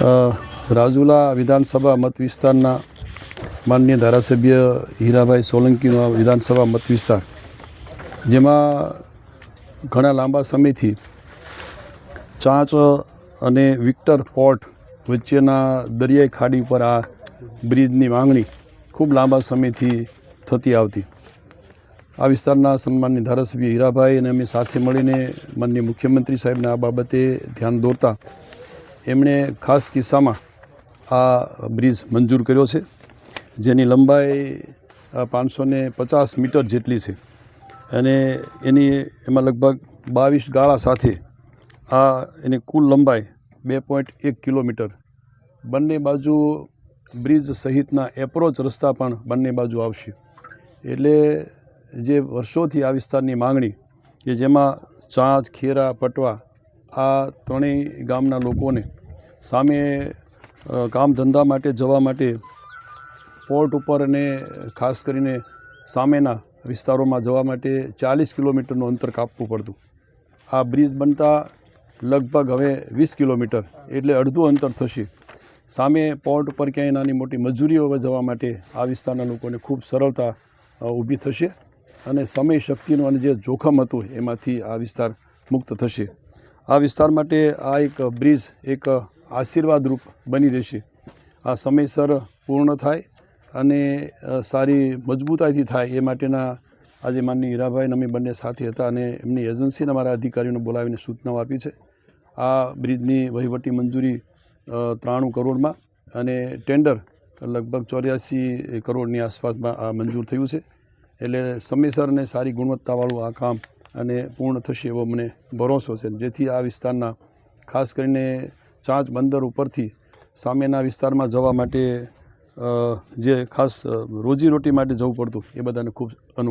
રાજુલા વિધાનસભા મત વિસ્તારના માનનીય ધારાસભ્ય હીરાભાઈ સોલંકીનો વિધાનસભા મત વિસ્તાર, જેમાં ઘણા લાંબા સમયથી ચાંચ અને વિક્ટર પોર્ટ વચ્ચેના દરિયાઈ ખાડી પર આ બ્રિજની માંગણી ખૂબ લાંબા સમયથી થતી આવતી. આ વિસ્તારના સન્માનની ધારાસભ્ય હીરાભાઈ અને અમે સાથે મળીને માનનીય મુખ્યમંત્રી સાહેબને આ બાબતે ધ્યાન દોરતા એમણે ખાસ કિસ્સામાં આ બ્રિજ મંજૂર કર્યો છે, જેની લંબાઈ પાંચસો ને પચાસ મીટર જેટલી છે. અને એની એમાં લગભગ બાવીસ ગાળા સાથે આ એની કુલ લંબાઈ બે પોઈન્ટ એક કિલોમીટર. બંને બાજુ બ્રિજ સહિતના એપ્રોચ રસ્તા પણ બંને બાજુ આવશે. એટલે જે વર્ષોથી આ વિસ્તારની માંગણી, કે જેમાં ચાંચ ખેરા, પટવા આ ત્રણેય ગામના લોકોને સામે કામ ધંધા માટે જવા માટે પોર્ટ ઉપર અને ખાસ કરીને સામેના વિસ્તારોમાં જવા માટે ચાલીસ કિલોમીટરનું અંતર કાપવું પડતું. આ બ્રિજ બનતા લગભગ હવે વીસ કિલોમીટર એટલે અડધું અંતર થશે. સામે પોર્ટ ઉપર ક્યાંય નાની મોટી મજૂરીઓ જવા માટે આ વિસ્તારના લોકોને ખૂબ સરળતા ઊભી થશે અને સમય શક્તિનું અને જે જોખમ હતું એમાંથી આ વિસ્તાર મુક્ત થશે. આ વિસ્તાર માટે આ એક બ્રિજ, એક આશીર્વાદરૂપ બની રહેશે. આ સમયસર પૂર્ણ થાય અને સારી મજબૂતાઈથી થાય એ માટેના આજે માનની હીરાભાઈ અમે બંને સાથે હતા અને એમની એજન્સીના મારા અધિકારીઓને બોલાવીને સૂચનાઓ આપી છે. આ બ્રિજની વહીવટી મંજૂરી ત્રાણું કરોડમાં અને ટેન્ડર લગભગ ચોર્યાસી કરોડની આસપાસમાં આ મંજૂર થયું છે. એટલે સમયસર અને સારી ગુણવત્તાવાળું આ કામ અને પૂર્ણ થશે એવો મને ભરોસો છે. જેથી આ વિસ્તારના, ખાસ કરીને ચાંચ બંદર ઉપરથી સામેના વિસ્તારમાં જવા માટે જે ખાસ રોજીરોટી માટે જવું પડતું, એ બધાને ખૂબ અનુકૂળ